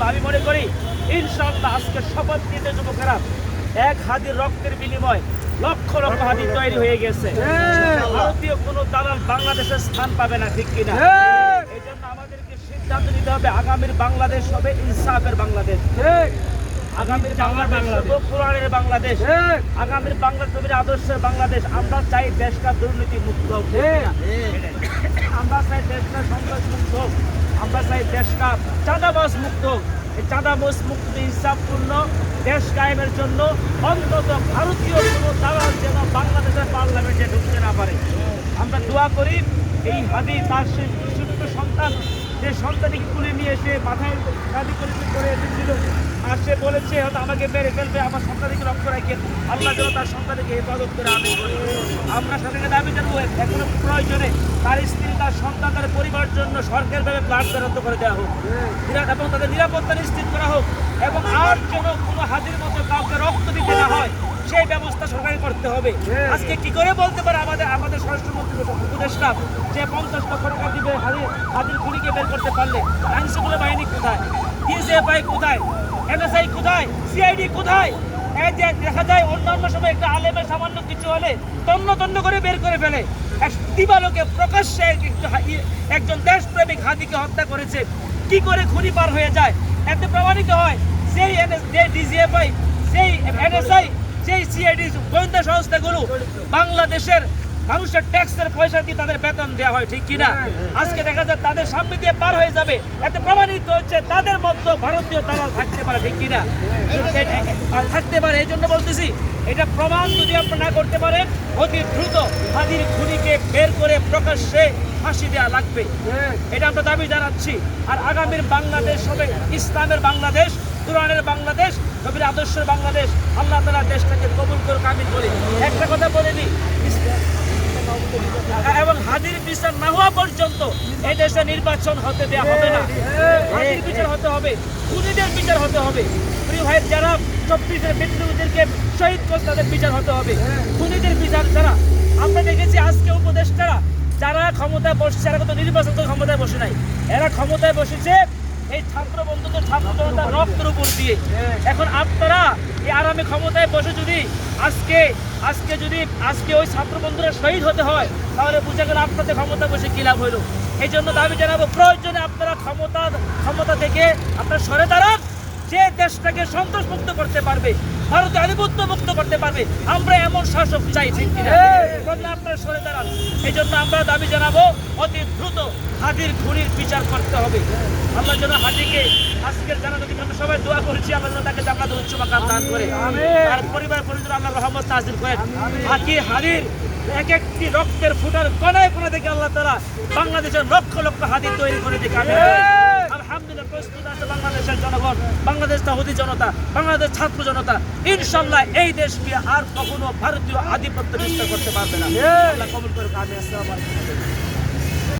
ইনশাল্লাহ আমি মনে করি ইনশাল্লাহ আজকে শপথ নিতে যুবকেরা এক হাদির রক্তের বিনিময় লক্ষ লক্ষ হাদি তৈরি হয়ে গেছে। ভারতীয় কোনো দালাল বাংলাদেশের স্থান পাবে না ঠিক কিনা? এই জন্য আমাদেরকে সিদ্ধান্ত নিতে হবে আগামীর বাংলাদেশ হবে ইনসাফের বাংলাদেশ। আগামীর বাংলাদেশ কোরআনের বাংলাদেশ। আগামীর আদর্শের বাংলাদেশ। আমরা চাই দেশটা দুর্নীতি মুক্ত হোক। আমরা চাই দেশটা সন্ত্রাস মুক্ত হোক। আমরা চাই দেশটা চাঁদাবাজ মুক্ত। এই চাঁদাবাজ মুক্ত হিসাবপূর্ণ দেশ কায়েমের জন্য অন্তত ভারতীয় কোনো দালাল যেন বাংলাদেশের পার্লামেন্টে ঢুকতে না পারে আমরা দোয়া করি, এই হাদি তার সেই সন্তান যে সন্তানকে তুলে নিয়ে এসে মাথায় করে এসেছিল। আর সে বলেছে, হয়তো আমাকে মেরে ফেলবে, আমার সন্তানকে রক্ত রাখে। আল্লাহ যেন তার সন্তানকে হেফাজত করে আমি আমরা সাথে দাবি জানাব, এখনও প্রয়োজনে তার স্ত্রী, তার সন্তান, তার পরিবারের জন্য সরকারিভাবে প্লাট বরাদ্দ করে দেওয়া হোক। এবং তাদের নিরাপত্তা নিশ্চিত করা হোক এবং আর যেন কোনো হাজির মতো কাউকে রক্ত দিতে না হয়। সরকারি করতে হবে। আজকে কি করে বলতে পারে আমাদের আমাদের স্বরাষ্ট্রমন্ত্রী উপদেষ্টা যে পঞ্চাশ লক্ষ টাকা দিবে হাজির হাজির খুনিকে বের করতে পারলে? আইনশৃঙ্খলা বাহিনী কোথায়? ডিএসএফআই কোথায়? এনএসআই কোথায়? সিআইডি কোথায়? এই যে দেখা যায় অন্যান্য সময় একটা আলেমের সামান্য কিছু হলে তন্ন তন্ন করে বের করে ফেলে। এক দিবালোকে প্রকাশ্যে একজন দেশপ্রেমিক হাতিকে হত্যা করেছে। কি করে খুনি পার হয়ে যায়? এতে প্রমাণিত হয় সেই এনএস যে ডিজিএফআই সেই এনএসআই সেই সিআইডি গোয়েন্দা সংস্থাগুলো বাংলাদেশের মানুষের ট্যাক্সের পয়সা দিয়ে তাদের বেতন দেওয়া হয়, ঠিক কিনা? আজকে দেখা যায় তাদের সামনে দিয়ে পার হয়ে যাবে। এতে প্রমাণিত হচ্ছে তাদের মধ্যে ভারতীয় দালাল থাকতে পারে, ঠিক কিনা? আর থাকতে পারে, এই জন্য বলতেছি, এটা প্রমাণ যদি আপনারা না করতে পারেন, অতি দ্রুত হাজির খুনিকে বের করে প্রকাশ্যে ফাঁসি দেওয়া লাগবে। এটা আমরা দাবি জানাচ্ছি। আর আগামীর বাংলাদেশ হবে ইসলামের বাংলাদেশ, কোরআনের বাংলাদেশ নবীর আদর্শের বাংলাদেশ আল্লাহ তালা দেশটাকে কবুল করুক আমি বলি। একটা কথা বলে দিই। এবং হাজির বিচার না হওয়া পর্যন্ত এই দেশে নির্বাচন হতে দেওয়া হবে না। হাজির বিচার হতে হবে, খুনিদের বিচার হতে হবে। প্রিয় ভাই, যারা চব্বিশের বিদ্রোহীদেরকে শহীদ করে তাদের বিচার হতে হবে। খুনিদের বিচার যারা আমরা দেখেছি আজকে উপদেষ্টারা, যারা ক্ষমতায় বসছে এরা কিন্তু নির্বাচন তো ক্ষমতায় বসে নাই, এরা ক্ষমতায় বসেছে এই ছাত্র বন্ধুদের ছাত্র জনতার রক্তের উপর দিয়ে। এখন আপনারা এই আরামে ক্ষমতায় বসে যদি আজকে আজকে যদি, আজকে ওই ছাত্র বন্ধুরা শহীদ হতে হয়, তাহলে বুঝে গেল আপনাদের ক্ষমতা বসে কী লাভ হইল এই জন্য দাবি জানাব, প্রয়োজনে আপনারা ক্ষমতা ক্ষমতা থেকে আপনারা সরে দাঁড়ান। যে দেশটাকে সন্তোষ মুক্ত করতে পারবে ভারতে আধিপত্য মুক্ত করতে পারবে আমরা এমন শাসক চাই ঠিক আপনারা সরে দাঁড়ান। এই জন্য আমরা দাবি জানাব অতি দ্রুত হাদির খুনির বিচার করতে হবে। আমরা যেন হাদিকে আজকের জানাতে দিন আমরা সবাই দোয়া করেছি আমরা যেন তাকে জান্নাত উচ্চ মাকাম দান করে। আর পরিবার পরিজন আল্লাহ রহমত নাজিল করেন। হাকি হাদির এক একটি রক্তের ফুটার কোনায় কোনা থেকে আল্লাহ তারা বাংলাদেশের লক্ষ লক্ষ হাতি তৈরি করে দিকে বাংলাদেশের জনগণ বাংলাদেশ তাহুদি জনতা বাংলাদেশ ছাত্র জনতা। ইনশাল্লাহ এই দেশকে আর কখনো ভারতীয় আধিপত্য বিস্তার করতে পারবে না। আল্লাহ কবুল করে আমি আসসালামু